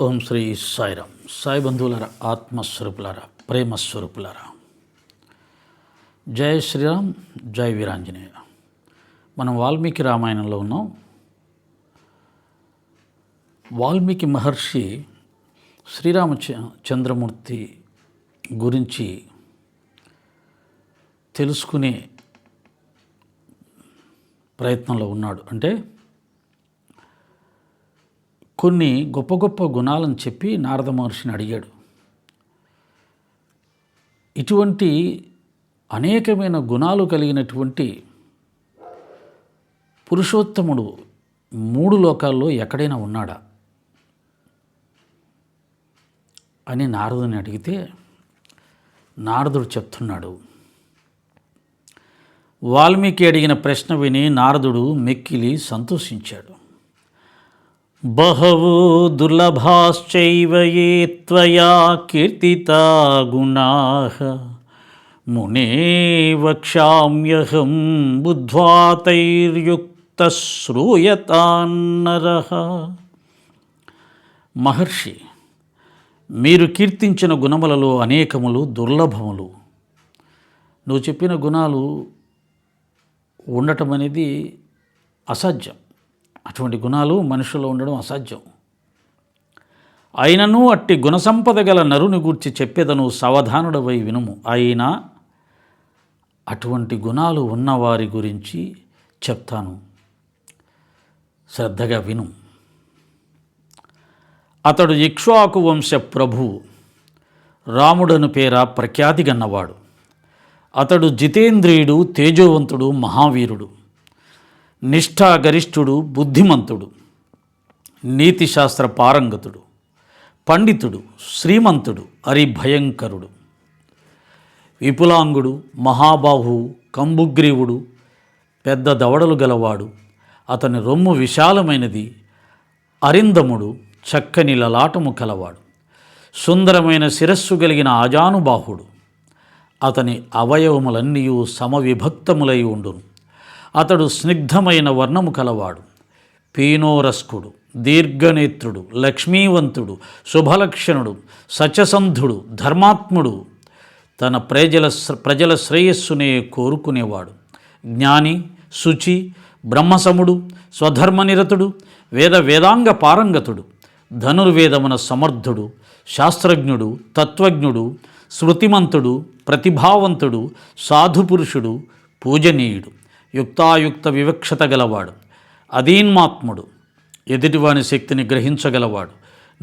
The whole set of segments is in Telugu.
ఓం శ్రీ సాయిరామ్. సాయి బంధువులరా ఆత్మస్వరూపులారా ప్రేమస్వరూపులారా. జయ శ్రీరామ్ జయ వీరాంజనేయ. మనం వాల్మీకి రామాయణంలో ఉన్నాం. వాల్మీకి మహర్షి శ్రీరామ చంద్రమూర్తి గురించి తెలుసుకునే ప్రయత్నంలో ఉన్నాడు. అంటే కొన్ని గొప్ప గొప్ప గుణాలను చెప్పి నారద మహర్షిని అడిగాడు. ఇటువంటి అనేకమైన గుణాలు కలిగినటువంటి పురుషోత్తముడు మూడు లోకాల్లో ఎక్కడైనా ఉన్నాడా? అని నారదుని అడిగితే నారదుడు చెప్తున్నాడు వాల్మీకి అడిగిన ప్రశ్న విని నారదుడు మెక్కిలి సంతోషించాడు. బహవో దుర్లభాశ్చైవ ఏ త్వయా కీర్తితా గుణా మునే వక్ష్యామ్యహం బుద్ధ్వా తైర్యుక్త శ్రూయతాన్నర మహర్షి మీరు కీర్తించిన గుణములలో అనేకములు దుర్లభములు. నువ్వు చెప్పిన గుణాలు ఉండటం అనేది అసాధ్యం. అటువంటి గుణాలు మనుషుల్లో ఉండడం అసాధ్యం. అయినను అట్టి గుణసంపద గల నరుని గూర్చి చెప్పేదను సవధానుడవై వినుము. అయినా అటువంటి గుణాలు ఉన్నవారి గురించి చెప్తాను. శ్రద్ధగా విను. అతడు ఇక్ష్వాకు వంశ ప్రభు. రాముడను పేర ప్రఖ్యాతిగన్నవాడు అతడు జితేంద్రియుడు తేజోవంతుడు మహావీరుడు. నిష్ఠాగరిష్ఠుడు బుద్ధిమంతుడు నీతిశాస్త్ర పారంగతుడు పండితుడు శ్రీమంతుడు అరిభయంకరుడు విపులాంగుడు మహాబాహు కంబుగ్రీవుడు పెద్ద దవడలు గలవాడు అతని రొమ్ము విశాలమైనది అరిందముడు చక్కని లలాటము కలవాడు సుందరమైన శిరస్సు కలిగిన ఆజానుబాహుడు అతని అవయవములన్నీ సమవిభక్తములై ఉండును. అతడు స్నిగ్ధమైన వర్ణము కలవాడు. పీనోరస్కుడు దీర్ఘనేత్రుడు లక్ష్మీవంతుడు శుభలక్షణుడు సత్యసంధుడు ధర్మాత్ముడు. తన ప్రజల ప్రజల శ్రేయస్సునే కోరుకునేవాడు. జ్ఞాని శుచి బ్రహ్మసముడు స్వధర్మనిరతుడు వేద వేదాంగ పారంగతుడు ధనుర్వేదమున సమర్థుడు శాస్త్రజ్ఞుడు తత్వజ్ఞుడు శృతిమంతుడు ప్రతిభావంతుడు సాధుపురుషుడు పూజనీయుడు. యుక్తాయుక్త వివక్షత గలవాడు అధీన్మాత్ముడు ఎదుటివాని శక్తిని గ్రహించగలవాడు.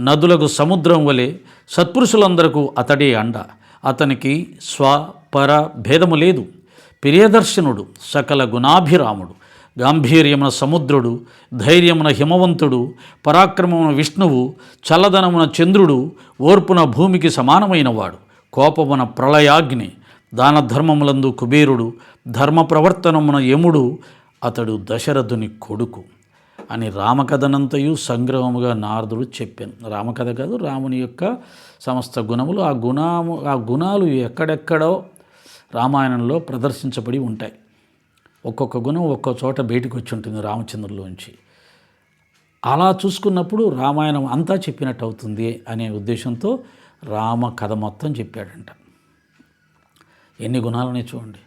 నదులకు సముద్రం వలె సత్పురుషులందరకు అతడే అండ. అతనికి స్వ పర భేదము లేదు. ప్రియదర్శనుడు సకల గుణాభిరాముడు. గాంభీర్యమున సముద్రుడు ధైర్యమున హిమవంతుడు పరాక్రమమున విష్ణువు చల్లదనమున చంద్రుడు ఓర్పున భూమికి సమానమైనవాడు. కోపమున ప్రళయాగ్ని దాన ధర్మములందు కుబేరుడు ధర్మ ప్రవర్తనమున యముడు అతడు దశరథుని కొడుకు అని రామకథనంతయు సంగ్రహముగా నారదుడు చెప్పాను. రామకథ కాదు రాముని యొక్క సమస్త గుణములు ఆ గుణము ఆ గుణాలు ఎక్కడెక్కడో రామాయణంలో ప్రదర్శించబడి ఉంటాయి. ఒక్కొక్క గుణం ఒక్కో చోట బయటకు వచ్చి ఉంటుంది రామచంద్రులోంచి అలా చూసుకున్నప్పుడు రామాయణం అంతా చెప్పినట్టు అవుతుంది అనే ఉద్దేశంతో రామ కథ మొత్తం చెప్పాడంట. ఎన్ని గుణాలని చూడండి.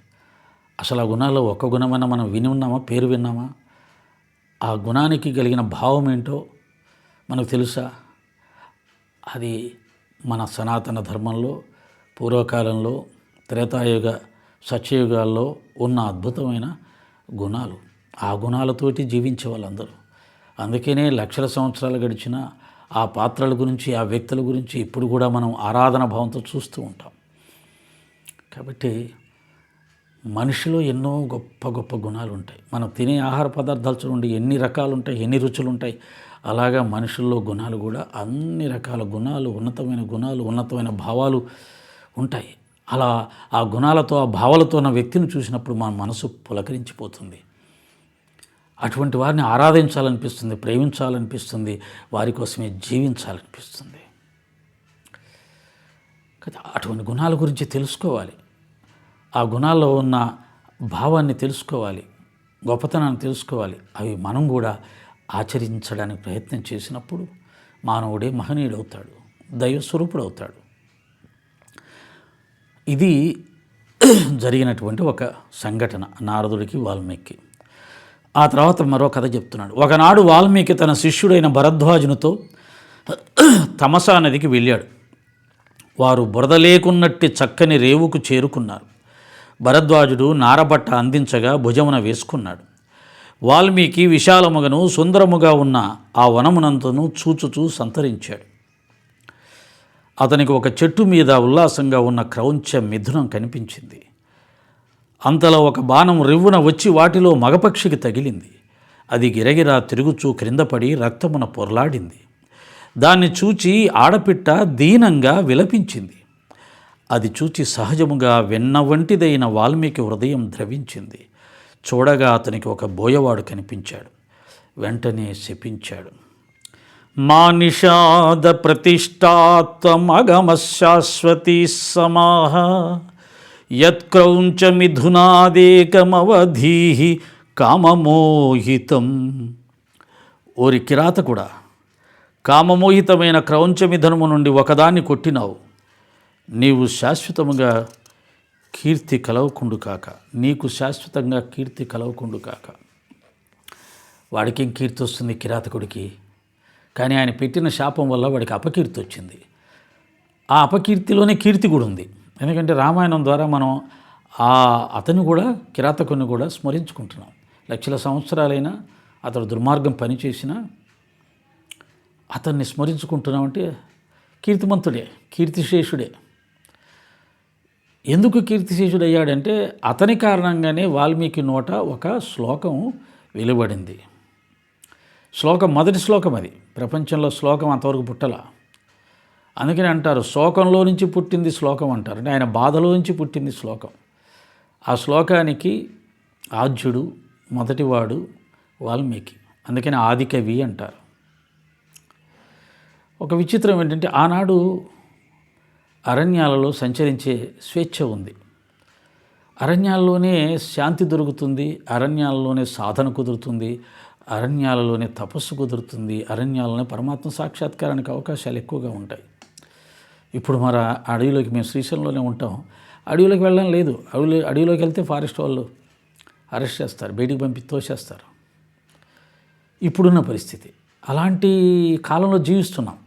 అసలు ఆ గుణాల్లో ఒక్క గుణమైనా మనం విని ఉన్నామా పేరు విన్నామా? ఆ గుణానికి కలిగిన భావం ఏంటో మనకు తెలుసా? అది మన సనాతన ధర్మంలో పూర్వకాలంలో త్రేతాయుగ సత్యయుగాల్లో ఉన్న అద్భుతమైన గుణాలు. ఆ గుణాలతోటి జీవించే వాళ్ళందరూ. అందుకనే లక్షల సంవత్సరాలు గడిచిన ఆ పాత్రల గురించి ఆ వ్యక్తుల గురించి ఇప్పుడు కూడా మనం ఆరాధన భావంతో చూస్తూ ఉంటాం. కాబట్టి మనిషిలో ఎన్నో గొప్ప గొప్ప గుణాలు ఉంటాయి. మనం తినే ఆహార పదార్థాలు చూడండి ఎన్ని రకాలు ఉంటాయి ఎన్ని రుచులు ఉంటాయి అలాగా మనుషుల్లో గుణాలు కూడా అన్ని రకాల గుణాలు ఉన్నతమైన గుణాలు ఉన్నతమైన భావాలు ఉంటాయి. అలా ఆ గుణాలతో ఆ భావాలతో ఉన్న వ్యక్తిని చూసినప్పుడు మన మనసు పులకరించిపోతుంది. అటువంటి వారిని ఆరాధించాలనిపిస్తుంది ప్రేమించాలనిపిస్తుంది వారి కోసమే జీవించాలనిపిస్తుంది. కదా అటువంటి గుణాల గురించి తెలుసుకోవాలి. ఆ గుణాల్లో ఉన్న భావాన్ని తెలుసుకోవాలి గొప్పతనాన్ని తెలుసుకోవాలి. అవి మనం కూడా ఆచరించడానికి ప్రయత్నం చేసినప్పుడు మానవుడే మహనీయుడవుతాడు దైవస్వరూపుడవుతాడు. ఇది జరిగినటువంటి ఒక సంఘటన నారదుడికి వాల్మీకి. ఆ తర్వాత మరో కథ చెప్తున్నాడు. ఒకనాడు వాల్మీకి తన శిష్యుడైన భరద్వాజునితో తమసా నదికి వెళ్ళాడు. వారు బురద లేకున్నట్టి చక్కని రేవుకు చేరుకున్నారు. భరద్వాజుడు నారబట్ట అందించగా భుజమున వేసుకున్నాడు. వాల్మీకి విశాలముగను సుందరముగా ఉన్న ఆ వనమునంతను చూచుచూ సంతరించాడు. అతనికి ఒక చెట్టు మీద ఉల్లాసంగా ఉన్న క్రౌంచ మిథునం కనిపించింది. అంతలో ఒక బాణం రివ్వున వచ్చి వాటిలో మగపక్షికి తగిలింది. అది గిరగిరా తిరుగుచూ క్రిందపడి రక్తమున పొరలాడింది. దాన్ని చూచి ఆడపిట్ట దీనంగా విలపించింది. అది చూచి సహజముగా వెన్న వంటిదైన వాల్మీకి హృదయం ద్రవించింది. చూడగా అతనికి ఒక బోయవాడు కనిపించాడు. వెంటనే శపించాడు. మా నిషాద ప్రతిష్టాత్వమగమ శాశ్వతీ సమాహ యత్క్రౌంచ కామమోహితం. ఓరి కిరాత కూడా కామమోహితమైన క్రౌంచమిధనము నుండి ఒకదాన్ని కొట్టినావు. నీవు శాశ్వతముగా కీర్తి కలవకుండు కాక. నీకు శాశ్వతంగా కీర్తి కలవకుండు కాక. వాడికి కీర్తి వస్తుంది? కిరాతకుడికి. కానీ ఆయన పెట్టిన శాపం వల్ల వాడికి అపకీర్తి వచ్చింది. ఆ అపకీర్తిలోనే కీర్తి కూడా ఉంది. ఎందుకంటే రామాయణం ద్వారా మనం ఆ అతను కూడా కిరాతకుని కూడా స్మరించుకుంటున్నాం. లక్షల సంవత్సరాలైనా అతడు దుర్మార్గం పనిచేసినా అతన్ని స్మరించుకుంటున్నామంటే కీర్తిమంతుడే కీర్తిశేషుడే. ఎందుకు కీర్తిశేషుడయ్యాడంటే అతని కారణంగానే వాల్మీకి నోట ఒక శ్లోకం వెలువడింది. శ్లోకం మొదటి శ్లోకం అది. ప్రపంచంలో శ్లోకం అంతవరకు పుట్టల. అందుకని అంటారు శోకంలో నుంచి పుట్టింది శ్లోకం అంటారు. అంటే ఆయన బాధలో నుంచి పుట్టింది శ్లోకం. ఆ శ్లోకానికి ఆద్యుడు మొదటివాడు వాల్మీకి. అందుకని ఆదికవి అంటారు. ఒక విచిత్రం ఏంటంటే ఆనాడు అరణ్యాలలో సంచరించే స్వేచ్ఛ ఉంది. అరణ్యాల్లోనే శాంతి దొరుకుతుంది అరణ్యాలలోనే సాధన కుదురుతుంది అరణ్యాలలోనే తపస్సు కుదురుతుంది అరణ్యాలలోనే పరమాత్మ సాక్షాత్కారానికి అవకాశాలు ఎక్కువగా ఉంటాయి. ఇప్పుడు మరి అడవిలోకి మేము శ్రీశైలంలోనే ఉంటాం. అడవిలోకి వెళ్ళడం లేదు. అడవిలో అడవిలోకి వెళ్తే ఫారెస్ట్ వాళ్ళు అరెస్ట్ చేస్తారు బయటికి పంపి తోసేస్తారు. ఇప్పుడున్న పరిస్థితి. అలాంటి కాలంలో జీవిస్తున్నాం.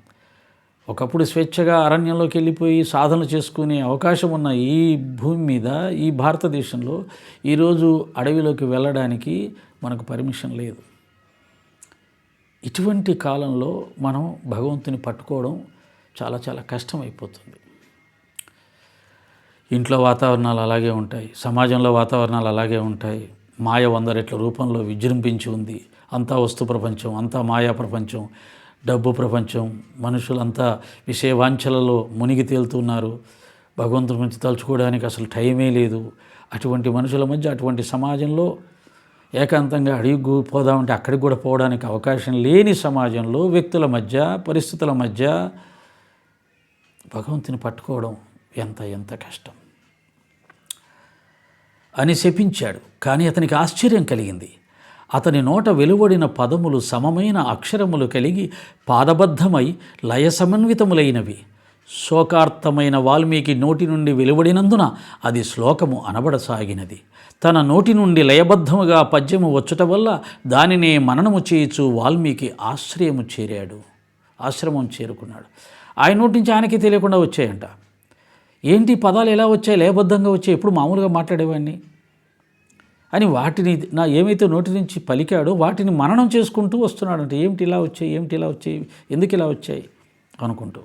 ఒకప్పుడు స్వేచ్ఛగా అరణ్యంలోకి వెళ్ళిపోయి సాధన చేసుకునే అవకాశం ఉన్న ఈ భూమి మీద ఈ భారతదేశంలో ఈరోజు అడవిలోకి వెళ్ళడానికి మనకు పర్మిషన్ లేదు. ఇటువంటి కాలంలో మనం భగవంతుని పట్టుకోవడం చాలా చాలా కష్టం అయిపోతుంది ఇంట్లో వాతావరణాలు అలాగే ఉంటాయి సమాజంలో వాతావరణాలు అలాగే ఉంటాయి. మాయ వంద రెట్ల రూపంలో విజృంభించి ఉంది. అంతా వస్తు ప్రపంచం అంతా మాయా ప్రపంచం. డబ్బు ప్రపంచం మనుషులంతా విషయవాంఛలలో మునిగి తేలుతున్నారు. భగవంతుడి నుంచి తలుచుకోవడానికి అసలు టైమే లేదు. అటువంటి మనుషుల మధ్య అటువంటి సమాజంలో ఏకాంతంగా అడిగి పోదామంటే అక్కడికి కూడా పోవడానికి అవకాశం లేని సమాజంలో వ్యక్తుల మధ్య పరిస్థితుల మధ్య భగవంతుని పట్టుకోవడం ఎంత ఎంత కష్టం. అని శపించాడు. కానీ అతనికి ఆశ్చర్యం కలిగింది. అతని నోట వెలువడిన పదములు సమమైన అక్షరములు కలిగి పాదబద్ధమై లయ సమన్వితములైనవి శోకార్థమైన వాల్మీకి నోటి నుండి వెలువడినందున అది శ్లోకము అనబడసాగినది. తన నోటి నుండి లయబద్ధముగా పద్యము వచ్చుట వల్ల దానినే మననము చేయుచు వాల్మీకి ఆశ్రయము చేరాడు. ఆశ్రమం చేరుకున్నాడు. ఆయన నోటి నుంచి ఆయనకి తెలియకుండా వచ్చాయంట. ఏంటి పదాలు ఎలా వచ్చాయి? లయబద్ధంగా వచ్చాయి? ఎప్పుడు మామూలుగా మాట్లాడేవాడిని? అని వాటిని నా ఏమైతే నోటి నుంచి పలికాడో వాటిని మననం చేసుకుంటూ వస్తున్నాడంటే. ఏమిటి ఇలా వచ్చాయి? ఏమిటి ఇలా వచ్చాయి? ఎందుకు ఇలా వచ్చాయి? అనుకుంటూ.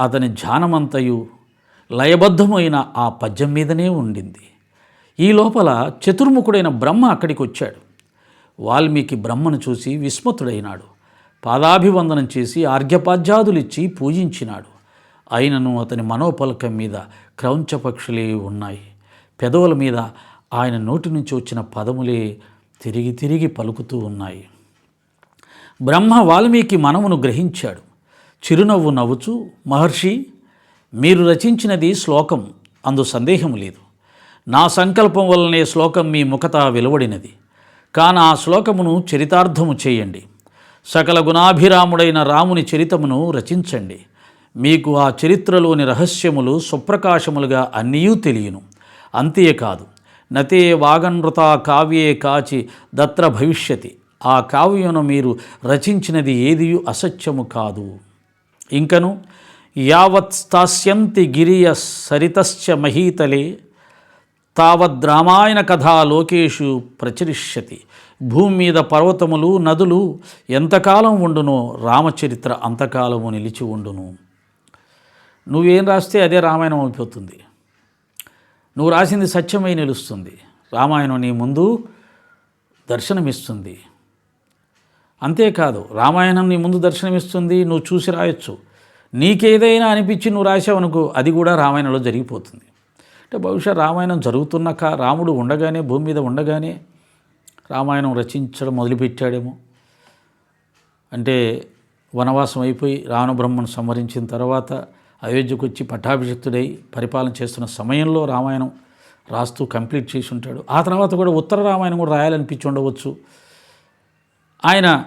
అతని ధ్యానమంతయు లయబద్ధమైన ఆ పద్యం మీదనే ఉండింది. ఈ లోపల చతుర్ముఖుడైన బ్రహ్మ అక్కడికి వచ్చాడు. వాల్మీకి బ్రహ్మను చూసి విస్మతుడైనాడు. పాదాభివందనం చేసి ఆర్ఘ్యపాద్యాదులిచ్చి పూజించినాడు. అయినను అతని మనోపలకం మీద క్రౌంచపక్షులే ఉన్నాయి. పెదవుల మీద ఆయన నోటి నుంచి వచ్చిన పదములే తిరిగి తిరిగి పలుకుతూ ఉన్నాయి. బ్రహ్మ వాల్మీకి మనమును గ్రహించాడు. చిరునవ్వు నవ్వుచు మహర్షి మీరు రచించినది శ్లోకం అందు సందేహం లేదు. నా సంకల్పం వల్లనే శ్లోకం మీ ముఖత వెలువడినది. కాన ఆ శ్లోకమును చరితార్థము చేయండి. సకల గుణాభిరాముడైన రాముని చరితమును రచించండి. మీకు ఆ చరిత్రలోని రహస్యములు సుప్రకాశములుగా అన్నీయూ తెలియను. అంతేకాదు నతే వాగనృత కావ్యే కాచి దత్ర భవిష్యతి. ఆ కావ్యను మీరు రచించినది ఏదియు అసత్యము కాదు. ఇంకను యావత్ స్థాస్యంతి గిరియ సరితశ్చ మహీతలే తావద్రామాయణ కథా లోకేషు ప్రచరిష్యతి. భూమి మీద పర్వతములు నదులు ఎంతకాలం ఉండునో రామచరిత్ర అంతకాలము నిలిచి ఉండును. నువ్వేం రాస్తే అదే రామాయణం అయిపోతుంది. నువ్వు రాసింది సత్యమై నిలుస్తుంది. రామాయణం నీ ముందు దర్శనమిస్తుంది. అంతేకాదు రామాయణం నీ ముందు దర్శనమిస్తుంది నువ్వు చూసి రాయొచ్చు. నీకేదైనా అనిపించి నువ్వు రాసావనుకో అది కూడా రామాయణంలో జరిగిపోతుంది. అంటే బహుశా రామాయణం జరుగుతున్న కా రాముడు ఉండగానే భూమి మీద ఉండగానే రామాయణం రచించడం మొదలుపెట్టాడేమో. అంటే వనవాసం అయిపోయి రావణబ్రహ్మను సంహరించిన తర్వాత అయోధ్యకు వచ్చి పట్టాభిషిక్తుడై పరిపాలన చేస్తున్న సమయంలో రామాయణం రాస్తూ కంప్లీట్ చేసి ఉంటాడు ఆ తర్వాత కూడా ఉత్తర రామాయణం కూడా రాయాలనిపించి ఉండవచ్చు. ఆయన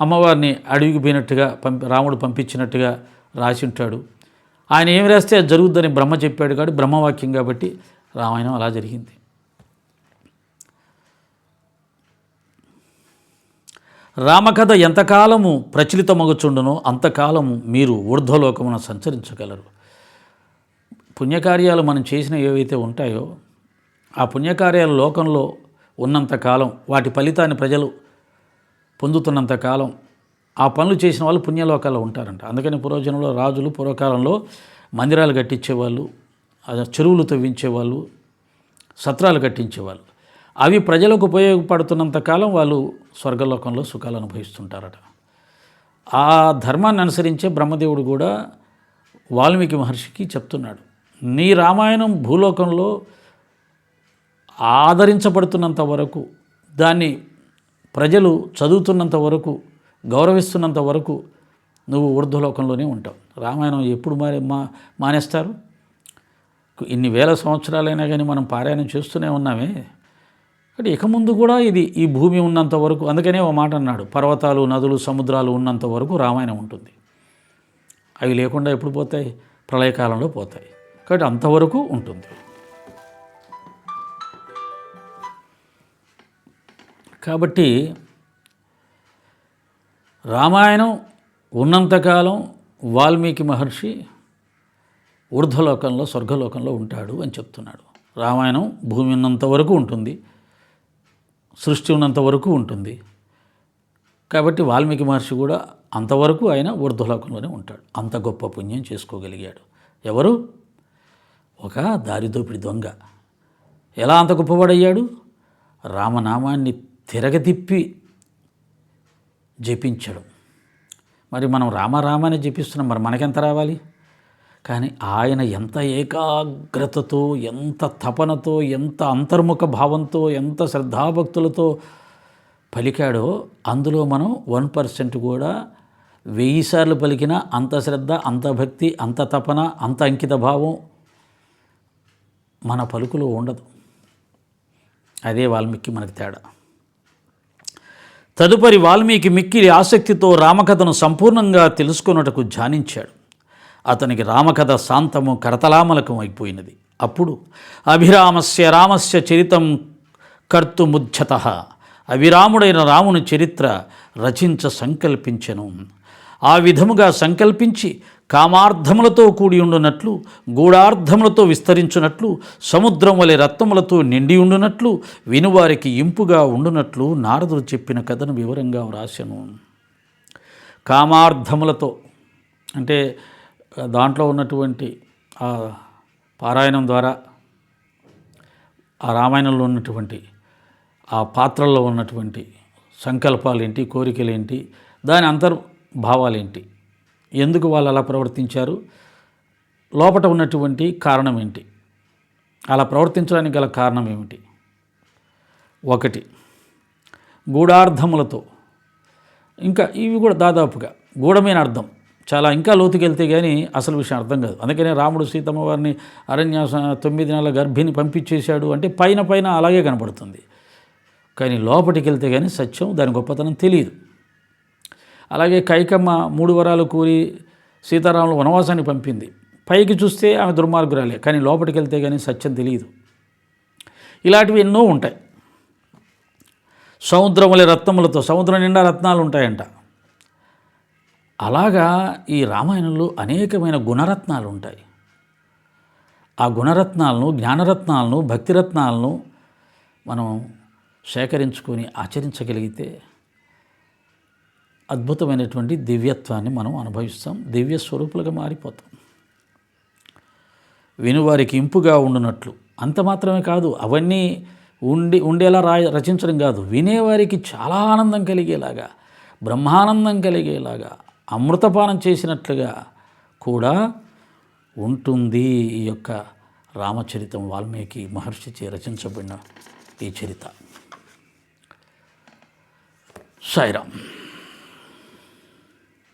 అమ్మవారిని అడవికి పోయినట్టుగా పంపి రాముడు పంపించినట్టుగా రాసి ఉంటాడు ఆయన ఏమి రాస్తే అది జరుగుద్దని బ్రహ్మ చెప్పాడు కాబట్టి బ్రహ్మవాక్యం కాబట్టి రామాయణం అలా జరిగింది. రామకథ ఎంతకాలము ప్రచలితమగుచుండునో అంతకాలము మీరు ఊర్ధ్వలోకమున సంచరించగలరు. పుణ్యకార్యాలు మనం చేసిన ఏవైతే ఉంటాయో ఆ పుణ్యకార్యాలు లోకంలో ఉన్నంతకాలం వాటి ఫలితాన్ని ప్రజలు పొందుతున్నంతకాలం ఆ పనులు చేసిన వాళ్ళు పుణ్యలోకాల్లో ఉంటారంట. అందుకని పూర్వజనంలో రాజులు పూర్వకాలంలో మందిరాలు కట్టించేవాళ్ళు చెరువులు తవ్వించేవాళ్ళు సత్రాలు కట్టించేవాళ్ళు. అవి ప్రజలకు ఉపయోగపడుతున్నంత కాలం వాళ్ళు స్వర్గలోకంలో సుఖాలు అనుభవిస్తుంటారట. ఆ ధర్మాన్ని అనుసరించే బ్రహ్మదేవుడు కూడా వాల్మీకి మహర్షికి చెప్తున్నాడు. నీ రామాయణం భూలోకంలో ఆదరించబడుతున్నంత వరకు దాన్ని ప్రజలు చదువుతున్నంత వరకు గౌరవిస్తున్నంత వరకు నువ్వు ఊర్ధ్వలోకంలోనే ఉంటావు. రామాయణం ఎప్పుడు మారే మా మానేస్తారు? ఇన్ని వేల సంవత్సరాలైనా కానీ మనం పారాయణం చేస్తూనే ఉన్నామే. అంటే ఇక ముందు కూడా ఇది ఈ భూమి ఉన్నంత వరకు అందుకనే ఒక మాట అన్నాడు పర్వతాలు నదులు సముద్రాలు ఉన్నంత వరకు రామాయణం ఉంటుంది. అవి లేకుండా ఎప్పుడు పోతాయి? ప్రళయకాలంలో పోతాయి. కాబట్టి అంతవరకు ఉంటుంది. కాబట్టి రామాయణం ఉన్నంతకాలం వాల్మీకి మహర్షి ఊర్ధ్వలోకంలో స్వర్గలోకంలో ఉంటాడు అని చెప్తున్నాడు. రామాయణం భూమి ఉన్నంత వరకు ఉంటుంది. సృష్టి ఉన్నంత వరకు ఉంటుంది. కాబట్టి వాల్మీకి మహర్షి కూడా అంతవరకు ఆయన ఊర్ధ్వలోకంలోనే ఉంటాడు. అంత గొప్ప పుణ్యం చేసుకోగలిగాడు. ఎవరు? ఒక దారిదోపిడి దొంగ. ఎలా అంత గొప్పవాడయ్యాడు? రామనామాన్ని తిరగతిప్పి జపించడం. మరి మనం రామరామాన్ని జపిస్తున్నాం. మరి మనకెంత రావాలి? కానీ ఆయన ఎంత ఏకాగ్రతతో ఎంత తపనతో ఎంత అంతర్ముఖ భావంతో ఎంత శ్రద్ధాభక్తులతో పలికాడో అందులో మనం వన్ పర్సెంట్ కూడా వెయ్యి సార్లు పలికిన అంత శ్రద్ధ అంత భక్తి అంత తపన అంత అంకిత భావం మన పలుకులో ఉండదు. అదే వాల్మీకి మనకి తేడా. తదుపరి వాల్మీకి మిక్కిలి ఆసక్తితో రామకథను సంపూర్ణంగా తెలుసుకొనుటకు ధ్యానించాడు. అతనికి రామకథ శాంతము కరతలామలకం అయిపోయినది. అప్పుడు అభిరామస్య రామస్య చరితం కర్తుముధ్యత అవిరాముడైన రాముని చరిత్ర రచించ సంకల్పించెను. ఆ విధముగా సంకల్పించి కామార్థములతో కూడి ఉండునట్లు గూఢార్థములతో విస్తరించునట్లు సముద్రం వలె రత్నములతో నిండి ఉండునట్లు వినువారికి ఇంపుగా ఉండునట్లు నారదుడు చెప్పిన కథను వివరంగా వ్రాసెను. కామార్థములతో అంటే దాంట్లో ఉన్నటువంటి ఆ పారాయణం ద్వారా ఆ రామాయణంలో ఉన్నటువంటి ఆ పాత్రల్లో ఉన్నటువంటి సంకల్పాలేంటి కోరికలేంటి దాని అంతర్భావాలేంటి ఎందుకు వాళ్ళు అలా ప్రవర్తించారు లోపట ఉన్నటువంటి కారణం ఏంటి అలా ప్రవర్తించడానికి గల కారణం ఏమిటి ఒకటి గూఢార్థములతో ఇంకా ఇవి కూడా దాదాపుగా గూఢమైన అర్థం. చాలా ఇంకా లోతుకెళ్తే కానీ అసలు విషయం అర్థం కాదు. అందుకనే రాముడు సీతమ్మ వారిని అరణ్యాస తొమ్మిది నెలల గర్భిణి పంపించేశాడు అంటే పైన పైన అలాగే కనపడుతుంది. కానీ లోపలికి వెళ్తే కానీ సత్యం దాని గొప్పతనం తెలియదు అలాగే కైకమ్మ మూడు వరాలు కూరి సీతారాములు వనవాసాన్ని పంపింది. పైకి చూస్తే ఆమె దుర్మార్గురాలే కానీ లోపలికి వెళ్తే కానీ సత్యం తెలియదు ఇలాంటివి ఎన్నో ఉంటాయి. సముద్రముల రత్నములతో సముద్రం నిండా రత్నాలు ఉంటాయంట అలాగా ఈ రామాయణంలో అనేకమైన గుణరత్నాలు ఉంటాయి ఆ గుణరత్నాలను జ్ఞానరత్నాలను భక్తిరత్నాలను మనం సేకరించుకొని ఆచరించగలిగితే అద్భుతమైనటువంటి దివ్యత్వాన్ని మనం అనుభవిస్తాం దివ్య స్వరూపులుగా మారిపోతాం. వినువారికి ఇంపుగా ఉండునట్లు. అంత మాత్రమే కాదు అవన్నీ ఉండి ఉండేలా రా రచించడం కాదు. వినేవారికి చాలా ఆనందం కలిగేలాగా బ్రహ్మానందం కలిగేలాగా అమృతపానం చేసినట్లుగా కూడా ఉంటుంది ఈ యొక్క రామచరితం వాల్మీకి మహర్షిచే రచించబడిన ఈ చరిత. సాయిరామ్.